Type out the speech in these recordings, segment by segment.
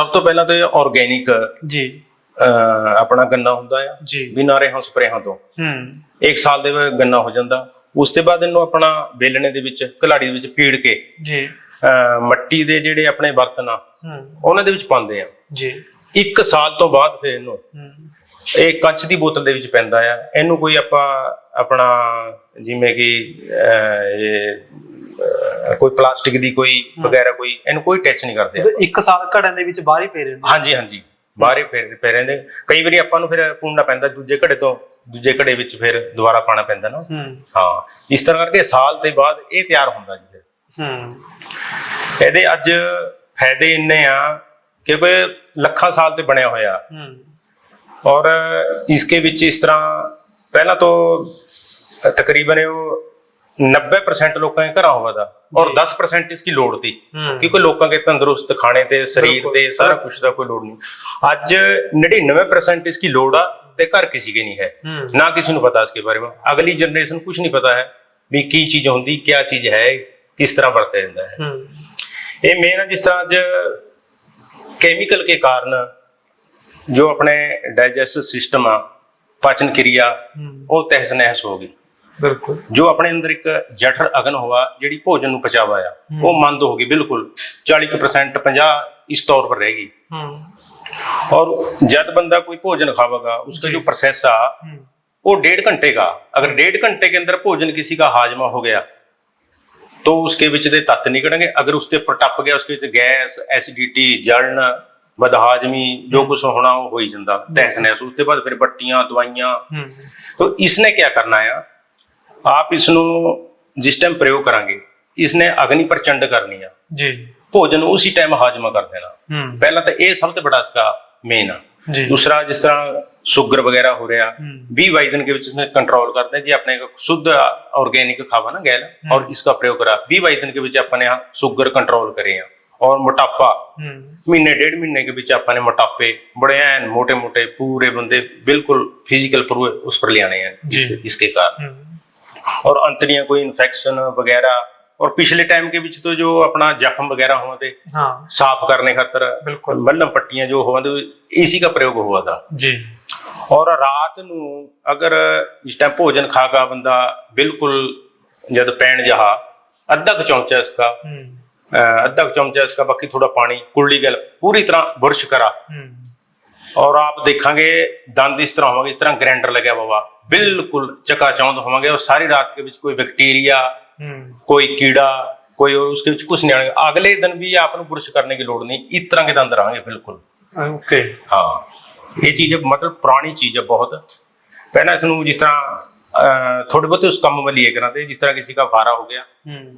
ਸਭ ਤੋਂ ਪਹਿਲਾਂ ਤਾਂ ਇਹ ਆਰਗੇਨਿਕ ਜੀ। ਆਪਣਾ ਗੰਨਾ ਹੁੰਦਾ ਆ। ਜੀ। ਬਿਨਾਂ ਰੇਹਾਂ ਸਪਰੇਹਾਂ ਤੋਂ। ਹੂੰ। ਇੱਕ ਸਾਲ ਦੇ ਵਿੱਚ ਗੰਨਾ ਹੋ ਜਾਂਦਾ। ਉਸ ਤੋਂ ਬਾਅਦ ਇਹਨੂੰ ਆਪਣਾ ਬੇਲਣੇ ਦੇ ਵਿੱਚ ਕਲਾੜੀ ਦੇ ਵਿੱਚ ਪੀੜ ਕੇ ਜੀ। ਮੱਟੀ ਦੇ ਜਿਹੜੇ ਆਪਣੇ ਬਰਤਨ ਆ ਹੂੰ। ਉਹਨਾਂ ਦੇ ਵਿੱਚ ਪਾਉਂਦੇ ਆ। ਜੀ। ਇੱਕ ਸਾਲ ਤੋਂ ਬਾਅਦ ਫਿਰ ਇਹਨੂੰ ਹੂੰ। ਇਹ ਕੱਚ ਦੀ ਬੋਤਲ ਦੇ ਵਿੱਚ ਪੈਂਦਾ ਆ। ਇਹਨੂੰ ਕੋਈ ਆਪਾਂ ਆਪਣਾ ਜਿਵੇਂ ਕਿ ਇਹ ਕੋਈ ਪਲਾਸਟਿਕ ਦੀ ਕੋਈ ਵਗੈਰਾ ਕੋਈ ਇਹਨੂੰ ਕੋਈ ਟੱਚ ਨਹੀਂ ਕਰਦੇ ਇੱਕ ਸਾਲ ਘੜਨ ਦੇ ਵਿੱਚ ਬਾਹਰ ਹੀ ਪਏ ਰਹਿੰਦੇ ਹਾਂਜੀ ਹਾਂਜੀ। ਬਾਹਰੇ ਫੇਰ ਪੈ ਰਹਿੰਦੇ। ਕਈ ਵਾਰੀ ਆਪਾਂ ਨੂੰ ਫਿਰ ਪੂਰਨਾ ਪੈਂਦਾ ਦੂਜੇ ਘੜੇ ਤੋਂ ਦੂਜੇ ਘੜੇ ਵਿੱਚ ਫਿਰ ਦੁਬਾਰਾ ਪਾਣਾ ਪੈਂਦਾ ਨਾ। ਹੂੰ ਹਾਂ ਇਸ ਤਰ੍ਹਾਂ ਕਰਕੇ ਸਾਲ ਦੇ ਬਾਅਦ ਇਹ ਤਿਆਰ ਹੁੰਦਾ ਜੀ ਫਿਰ। ਹੂੰ ਇਹਦੇ ਅੱਜ ਫਾਇਦੇ ਇੰਨੇ ਆ ਕਿ ਕੋਈ ਲੱਖਾਂ ਸਾਲ ਤੇ ਬਣਿਆ ਹੋਇਆ। ਹੂੰ ਔਰ ਇਸਕੇ ਵਿੱਚ ਇਸ ਤਰ੍ਹਾਂ ਪਹਿਲਾਂ ਤੋਂ ਤਕਰੀਬਨ ਉਹ 90% लोगों के घरा हुआ था और 10% इसकी लोड थी क्योंकि लोगों के तंदुरुस्त खाने ते शरीर ते सारा कुछ का कोई लोड नहीं आज 99% इसकी लोड आ ते घर किसी के नहीं है ना किसी को पता इसके बारे में अगली जनरेशन कुछ नहीं पता है भी की चीज होंगी क्या चीज है किस तरह वरत्या जाता है ये मेन जिस तरह अज केमिकल के कारण जो अपने डाइजेस्ट सिस्टम आ पाचन क्रिया वो तहस नहस होगी ਬਿਲਕੁਲ ਜੋ ਆਪਣੇ ਅੰਦਰ ਇੱਕ ਜਠਰ ਅਗਨ ਹੋਆ ਜਿਹੜੀ ਭੋਜਨ ਨੂੰ ਪਚਾਵਾ ਆ ਉਹ ਮੰਦ ਹੋ ਗਈ ਬਿਲਕੁਲ 40% 50 ਇਸ ਤੌਰ ਪਰ ਰਹਿ ਗਈ ਹੂੰ और जब बंदा कोई भोजन खावेगा उसका जो प्रोसेस आ हम्म, वो डेढ़ घंटे का अगर डेढ़ घंटे के अंदर भोजन किसी का हाजमा हो गया तो उसके विच दे तत्त निकलेंगे अगर उसके ऊपर टप गया उसके विच गैस एसिडिटी जलन बदहाजमी जो कुछ होना वो हो ही जाता तहस नहस उसके बाद फिर बट्टियां दवाइयां ਹੂੰ तो इसने क्या करना है ਆਪ ਇਸ ਨੂੰ ਜਿਸ ਟਾਈਮ ਪ੍ਰਯੋਗ ਕਰਾਂਗੇ ਇਸ ਨੇ ਅਗਨੀ ਪ੍ਰਚੰਡ ਕਰਨੀ ਆ ਜੀ ਭੋਜਨ ਉਸੇ ਟਾਈਮ ਹਾਜ਼ਮਾ ਕਰ ਦੇਣਾ ਪਹਿਲਾਂ ਤਾਂ ਇਹ ਸਭ ਤੋਂ ਬੜਾ ਸਕਾ ਮੇਨ ਆ ਦੂਸਰਾ ਜਿਸ ਤਰ੍ਹਾਂ ਸ਼ੂਗਰ ਵਗੈਰਾ ਹੋ ਰਿਹਾ 20 22 ਦਿਨ ਕੇ ਵਿੱਚ इसने कंट्रोल करते हैं जी अपने शुद्ध ऑर्गेनिक खावा ना गैल और इसका प्रयोग करा 20 22 दिन के बीच अपने यहाँ शुगर कंट्रोल करे हैं और मोटापा महीने डेढ़ महीने के बीच अपने मोटापे बड़े एन मोटे मोटे पूरे बंदे बिल्कुल फिजिकल पूरे उस पर ले आने हैं इसके कारण और अंतड़ियां कोई इन्फेक्शन वगैरह और पिछले टाइम के विच तो जो अपना जख्म वगैरह हुआ थे ਹਾਂ साफ करने खातर ਬਿਲਕੁਲ मल्लम पट्टियां जो हुआ थे इसी का प्रयोग हुआ था ਜੀ ਔਰ ਰਾਤ ਨੂੰ ਅਗਰ ਜਿਸ ਟਾਈਮ ਭੋਜਨ ਖਾ ਕੇ ਬੰਦਾ ਬਿਲਕੁਲ ਜਦ ਪੈਣ ਜਹਾ ਅੱਧਾ ਕੁ ਚਮਚਾ ਇਸਕਾ ਹੂੰ ਅਹ ਅੱਧਾ ਕੁ ਚਮਚਾ ਇਸਕਾ ਬਾਕੀ ਥੋੜਾ ਪਾਣੀ ਕੁੱਲੀ ਗਲ ਪੂਰੀ ਤਰ੍ਹਾਂ ਬੁਰਸ਼ ਕਰਾ ਹੂੰ ਔਰ ਆਪ ਦੇਖਾਂਗੇ ਦੰਦ ਇਸ ਤਰ੍ਹਾਂ ਹੋਵਾਂਗੇ ਇਸ ਤਰ੍ਹਾਂ ਗ੍ਰੈਂਡਰ ਲੱਗਿਆ ਬਾਬਾ ਬਿਲਕੁਲ ਚਕਾਚੌਂਦ ਹੋਵਾਂਗੇ। ਔਰ ਸਾਰੀ ਰਾਤ ਦੇ ਵਿੱਚ ਕੋਈ ਬੈਕਟੀਰੀਆ ਕੋਈ ਕੀੜਾ ਕੋਈ ਉਸਕੇ ਵਿੱਚ ਕੁਝ ਨਹੀਂ ਆਣੇਗਾ ਅਗਲੇ ਦਿਨ ਵੀ ਆਪ ਨੂੰ ਬੁਰਸ਼ ਕਰਨੇ ਦੀ ਲੋੜ ਨਹੀਂ। ਇਸ ਤਰ੍ਹਾਂ ਦੇ ਅੰਦਰ ਆਂਗੇ ਬਿਲਕੁਲ। ਓਕੇ। ਹਾਂ। ਇਹ ਚੀਜ਼ ਮਤਲਬ ਪੁਰਾਣੀ ਚੀਜ਼ ਹੈ ਬਹੁਤ। ਪਹਿਲਾਂ ਇਸ ਨੂੰ ਜਿਸ ਤਰ੍ਹਾਂ ਥੋੜੇ ਬਹੁਤ ਉਸ ਕੰਮ ਮੇ ਲਿਏ ਕਰਾਂਦੇ। ਜਿਸ ਤਰ੍ਹਾਂ ਕਿਸੇ ਦਾ ਫਾਰਾ ਹੋ ਗਿਆ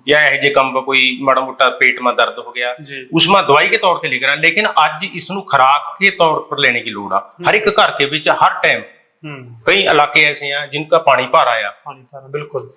ਜਾਂ ਇਹ ਜੇ ਕੰਮ ਕੋਈ ਮਾੜਾ ਮੋਟਾ ਪੇਟ ਮਾ ਦਰਦ ਹੋ ਗਿਆ। ਉਸ ਮਾ ਦਵਾਈ ਕੇ ਤੌਰ ਤੇ ਲੀਏ ਕਰਾਂ ਲੇਕਿਨ ਅੱਜ ਇਸ ਨੂੰ ਖਰਾਕ ਕੇ ਤੌਰ ਪਰ ਲੈਣੇ ਦੀ ਲੋੜ ਆ। ਹਰ ਇੱਕ ਘਰ ਕੇ ਵਿੱਚ ਹਰ ਟਾਈਮ कई इलाके ऐसे हैं जिनका पानी भारा आया पानी भारा बिल्कुल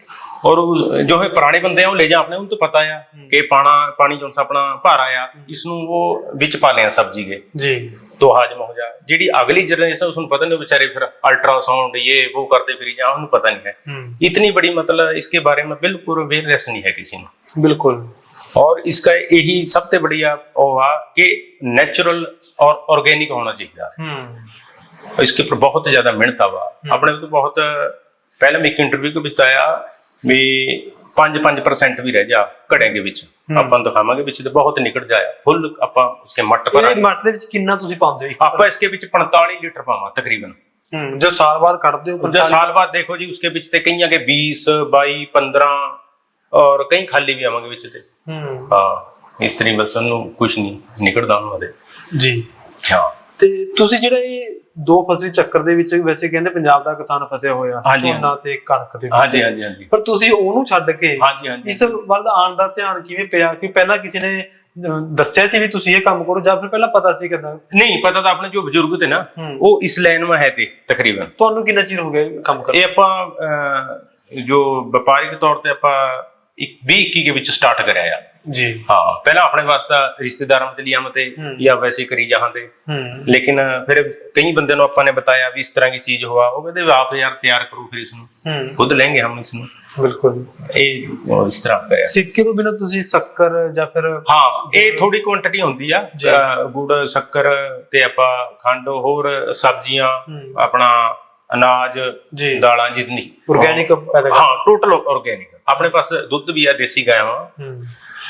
और जो है पुराने बंदे हैं वो ले जा आपने उनको पता है कि पाना पानी जो अपना भारा आया इसनों वो विच पा लें सब्जी के जी तो हाजम हो जा ਜਿਹੜੀ ਅਗਲੀ ਜਨਰੇਸ਼ਨ ਉਸ ਨੂੰ ਪਤਾ ਨਹੀਂ ਵਿਚਾਰੇ ਫਿਰ ਅਲਟਰਾਸਾਉਂਡ ਇਹ ਉਹ ਕਰਦੇ ਫਿਰੀ ਜਾਂ ਉਹਨੂੰ ਪਤਾ ਨਹੀਂ ਹੈ ਇਤਨੀ ਬੜੀ ਮਤਲਬ ਇਸਕੇ ਬਾਰੇ ਮੈਂ ਬਿਲਕੁਲ ਅਵੇਅਰਨੈਸ ਨਹੀਂ ਹੈ ਕਿਸੇ ਨੂੰ ਬਿਲਕੁਲ और इसका यही सबसे बढ़िया होगा कि नेचुरल और ऑर्गेनिक होना चाहिए और इसके ऊपर बहुत ज्यादा मेहनत हुआ अपने तो बहुत पहले मैं एक इंटरव्यू को बताया ਵੀ 5-5% ਵੀ ਰਹਿ ਜਾ ਘੜਿਆਂ ਦੇ ਵਿੱਚ ਆਪਾਂ ਨੂੰ ਦਿਖਾਵਾਂਗੇ ਵਿੱਚ ਤੇ ਬਹੁਤ ਨਿਕਲ ਜਾਇਆ ਫੁੱਲ ਆਪਾਂ ਉਸਕੇ ਮੱਟ ਪਰ ਇਹ ਮੱਟ ਦੇ ਵਿੱਚ ਕਿੰਨਾ ਤੁਸੀਂ ਪਾਉਂਦੇ ਹੋ ਆਪਾਂ ਇਸਕੇ ਵਿੱਚ 45 ਲੀਟਰ ਪਾਵਾਂ ਤਕਰੀਬਨ ਹੂੰ ਜੋ ਸਾਲ ਬਾਅਦ ਕੱਢਦੇ ਹੋ जब साल बाद देखो जी उसके बीच ते कई के 20 22 15 और कई खाली भी आवांगे ਵਿੱਚ ਤੇ ਹੂੰ ਹਾਂ ਇਸ ਤਰ੍ਹਾਂ ਬਸ ਉਹਨੂੰ ਕੁਝ ਨਹੀਂ ਨਿਕਲਦਾ ਉਹਨਾਂ ਦੇ ਜੀ ਹਾਂ ਤੇ ਤੁਸੀਂ ਜਿਹੜਾ ਇਹ ਦੋ ਫਸਲੀ ਚੱਕਰ ਦੇ ਵਿੱਚ ਵੈਸੇ ਕਹਿੰਦੇ ਪੰਜਾਬ ਦਾ ਕਿਸਾਨ ਫਸਿਆ ਹੋਇਆ ਝੋਨਾ ਤੇ ਕਣਕ ਦੇ ਵਿੱਚ। ਹਾਂਜੀ ਹਾਂਜੀ ਹਾਂਜੀ। ਪਰ ਤੁਸੀਂ ਉਹਨੂੰ ਛੱਡ ਕੇ ਇਸ ਵੱਲ ਆਉਣ ਦਾ ਧਿਆਨ ਕਿਵੇਂ ਪਿਆ? ਕਿ ਪਹਿਲਾਂ ਕਿਸੇ ਨੇ ਦੱਸਿਆ ਸੀ ਵੀ ਤੁਸੀਂ ਇਹ ਕੰਮ ਕਰੋ ਜਾਂ ਫਿਰ ਪਹਿਲਾਂ ਪਤਾ ਸੀ ਕਿਦਾਂ? ਨਹੀਂ ਪਤਾ ਤਾਂ ਆਪਣੇ ਜੋ ਬਜ਼ੁਰਗ ਤੇ ਨਾ। ਉਹ ਇਸ ਲਾਈਨ ਵਿੱਚ ਹੈ ਤੇ ਤਕਰੀਬਨ। ਤੁਹਾਨੂੰ ਕਿੰਨਾ ਚਿਰ ਹੋ ਗਿਆ ਕੰਮ ਕਰ ਇਹ ਆਪਾਂ ਜੋ ਵਪਾਰਿਕ ਤੌਰ ਤੇ ਆਪਾਂ 20 21 ਦੇ ਵਿੱਚ ਸਟਾਰਟ ਕਰਿਆ ਆ। ਜੀ। ਹਾਂ ਪਹਿਲਾਂ ਆਪਣੇ ਵਾਸਤੇ ਰਿਸ਼ਤੇਦਾਰਾਂ ਤੇ ਲਿਆਮ ਤੇ ਜਾਂ ਵੈਸੇ ਕਰੀ ਜਾਂਦੇ ਲੇਕਿਨ ਫਿਰ ਕਈ ਬੰਦੇ ਨੂੰ ਆਪਾਂ ਨੇ ਬਤਾਇਆ ਵੀ ਇਸ ਤਰ੍ਹਾਂ ਦੀ ਚੀਜ਼ ਹੋਆ ਉਹ ਕਹਿੰਦੇ ਆਪ ਯਾਰ ਤਿਆਰ ਕਰੋ ਫਿਰ ਇਸ ਨੂੰ। ਖੁਦ ਲੈਂਗੇ ਹਮ ਇਸ ਨੂੰ। ਬਿਲਕੁਲ। ਇਹ ਇਸ ਤਰ੍ਹਾਂ ਕਰਿਆ ਸਿੱਕੇ ਤੋਂ ਬਿਨਾ ਤੁਸੀਂ ਸ਼ੱਕਰ ਜਾਂ ਫਿਰ ਹਾਂ ਇਹ ਥੋੜੀ ਕੁਆਂਟੀਟੀ ਹੁੰਦੀ ਆ। ਗੁੜ ਸ਼ੱਕਰ ਤੇ ਆਪਾਂ ਖੰਡ ਹੋਰ ਸਬਜ਼ੀਆਂ ਆਪਣਾ ਅਨਾਜ ਦਾਲਾਂ ਜਿੰਨੀ ਆਰਗੈਨਿਕ ਟੋਟਲ ਆਰਗੈਨਿਕ ਆਪਣੇ ਪਾਸ ਦੁੱਧ ਵੀ ਆ ਦੇਸੀ ਗਾਇਆ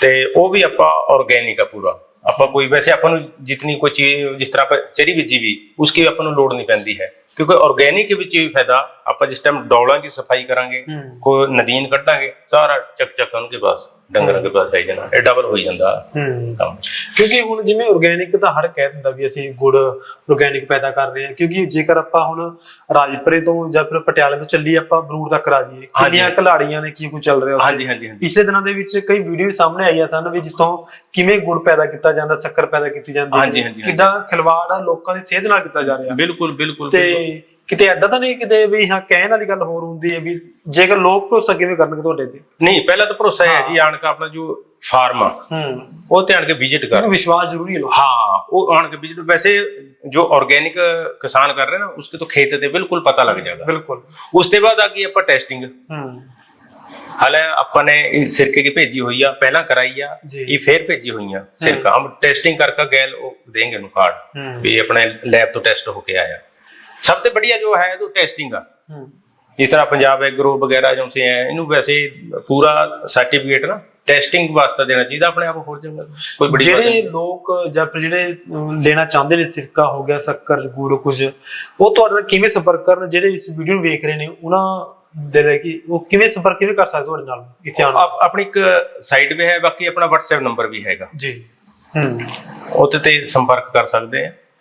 ਤੇ ਉਹ ਵੀ ਆਪਾਂ ਆਰਗੈਨਿਕ ਆ ਪੂਰਾ। ਆਪਾਂ ਕੋਈ ਵੈਸੇ ਆਪਾਂ ਨੂੰ ਜਿਤਨੀ ਕੋਈ ਚੀਜ਼ ਜਿਸ ਤਰ੍ਹਾਂ ਆਪਾਂ ਚਰੀ ਬੀਜੀ ਵੀ ਉਸकी ਆਪਾਂ ਨੂੰ ਲੋੜ ਨਹੀਂ ਪੈਂਦੀ ਹੈ। ਕਿਉਂਕਿ ਆਰਗੈਨਿਕ ਵਿੱਚ ਇਹ ਫਾਇਦਾ ਆਪਾਂ ਜਿਸ ਟਾਈਮ ਡੌਲਾਂ ਦੀ ਸਫ਼ਾਈ ਕਰਾਂਗੇ ਕੋਈ ਨਦੀਨ ਕੱਢਾਂਗੇ ਸਾਰਾ ਚੱਕ ਚੱਕ ਉਹਨਾਂ ਕੇ ਪਾਸ ਡੰਗਰਾਂ ਦੇ ਪਾਸ ਆਈ ਜਾਣਾ। ਇਹ ਡਬਲ ਹੋਈ ਜਾਂਦਾ। ਹੂੰ। ਕੰਮ। ਕਿਉਂਕਿ ਹੁਣ ਜਿਵੇਂ ਆਰਗੈਨਿਕ ਤਾਂ ਹਰ ਕਹਿ ਦਿੰਦਾ ਵੀ ਅਸੀਂ ਗੁੜ ਆਰਗੈਨਿਕ ਪੈਦਾ ਕਰ ਰਹੇ ਹਾਂ ਕਿਉਂਕਿ ਜੇਕਰ ਆਪਾਂ ਹੁਣ ਰਾਜਪੁਰੇ ਤੋਂ ਜਾਂ ਫਿਰ ਪਟਿਆਲੇ ਤੋਂ ਚੱਲੀ ਆਪਾਂ ਬਰੂਡ ਤੱਕ ਆ ਜਾਈਏ ਕਿੰਨੀਆਂ ਘਲਾੜੀਆਂ ਨੇ ਕੀ ਕੁਝ ਚੱਲ ਰਿਹਾ। ਹਾਂਜੀ ਹਾਂਜੀ ਹਾਂਜੀ। ਪਿਛਲੇ ਦਿਨਾਂ ਦੇ ਵਿੱਚ ਕਈ ਵੀਡੀਓ ਸਾਹਮਣੇ ਆਈਆਂ ਸਨ ਵੀ ਜਿੱਥੋਂ ਕਿਵੇਂ ਗੁੜ ਪੈਦਾ ਕੀਤਾ ਜਾਂਦਾ ਸ਼ੱਕਰ ਪੈਦਾ ਕੀਤੀ ਜਾਂਦੀ ਹਾਂਜੀ। ਕਿੱਦਾਂ ਖਿਲਵਾੜ ਆ ਲੋਕਾਂ ਦੀ ਸਿਹਤ ਨਾਲ ਕੀਤਾ ਜਾ ਰਿਹਾ। ਬਿਲਕੁਲ ਬਿਲਕੁਲ। ਤੇ ਕਿਤੇ ਐਡਾ ਤਾਂ ਨਹੀਂ ਕਿਤੇ ਵੀ ਹਾਂ ਕਹਿਣ ਵਾਲੀ ਗੱਲ ਹੋਰ ਹੁੰਦੀ ਹੈ ਵੀ ਜੇਕਰ ਲੋਕ ਭਰੋਸਾ ਕਿਵੇਂ ਕਰਨਗੇ ਤੁਹਾਡੇ ਤੇ? ਨਹੀਂ ਪਹਿਲਾਂ ਤਾਂ ਭਰੋਸਾ ਹੈ ਜੀ ਆਣ ਕੇ ਆਪਣਾ ਜੋ ਫਾਰਮ ਹੂੰ। ਉਹ ਤੇ ਆਣ ਕੇ ਵਿਜ਼ਿਟ ਕਰ। ਵਿਸ਼ਵਾਸ ਜ਼ਰੂਰੀ ਹੈ ਲੋਕ ਹਾਂ ਉਹ ਆਣ ਕੇ ਵਿਜ਼ਿਟ ਵੈਸੇ ਜੋ ਆਰਗੇਨਿਕ ਕਿਸਾਨ ਕਰ ਰਹੇ ਨਾ ਉਸਕੇ ਤੋਂ ਖੇਤ ਤੇ ਬਿਲਕੁਲ ਪਤਾ ਲੱਗ ਜਾਏਗਾ ਬਿਲਕੁਲ। ਉਸ ਤੋਂ ਬਾਅਦ ਆ ਗਈ ਆਪਾਂ ਟੈਸਟਿੰਗ ਹੂੰ। ਹਾਲੇ ਆਪਾਂ ਨੇ ਸਿਰਕੇ ਕੀ ਭੇਜੀ ਹੋਈ ਆ ਪਹਿਲਾਂ ਕਰਾਈ ਆ ਇਹ ਫੇਰ ਭੇਜੀ ਹੋਈਆਂ ਸਿਰਕਾ। ਟੈਸਟਿੰਗ ਕਰਕੇ ਗੈਲ ਉਹ ਦੇਂਗੇ ਨੂੰ ਕਾਰਡ ਵੀ ਆਪਣੇ ਲੈਬ ਤੋਂ ਟੈਸਟ ਹੋ ਕੇ ਆਇਆ। ਸਭ ਤੋਂ बढ़िया जो है तो टेस्टिंग का ਹੂੰ जिस तरह पंजाब एग्रो वगैरह जो से हैं इन्हों वैसे पूरा सर्टिफिकेट ना टेस्टिंग वास्ते देना चाहिए अपने आप हो जाएगा कोई बड़ी बात ਜਿਹੜੇ नहीं ਲੋਕ ਜਾਂ ਫਿਰ ਜਿਹੜੇ ਅਮ, ਲੈਣਾ ਚਾਹੁੰਦੇ ਨੇ ਸਿਰਕਾ ਹੋ ਗਿਆ ਸ਼ੱਕਰ ਗੁੜ ਕੁਝ ਉਹ ਤੁਹਾਡੇ ਨਾਲ ਕਿਵੇਂ ਸੰਪਰਕ ਕਰਨ ਜਿਹੜੇ ਇਸ ਵੀਡੀਓ ਨੂੰ ਵੇਖ ਰਹੇ ਨੇ ਉਹਨਾਂ ਦੇ ਲਈ ਕਿ ਉਹ ਕਿਵੇਂ ਸੰਪਰਕ ਕਿਵੇਂ ਕਰ ਸਕਦੇ ਤੁਹਾਡੇ ਨਾਲ ਇੱਥੇ ਆਉਣ आप अपनी एक साइट भी है बाकी अपना व्हाट्सएप नंबर भी हैगा ਜੀ ਹੂੰ ਉਹਦੇ ਤੇ ਸੰਪਰਕ ਕਰ ਸਕਦੇ ਆ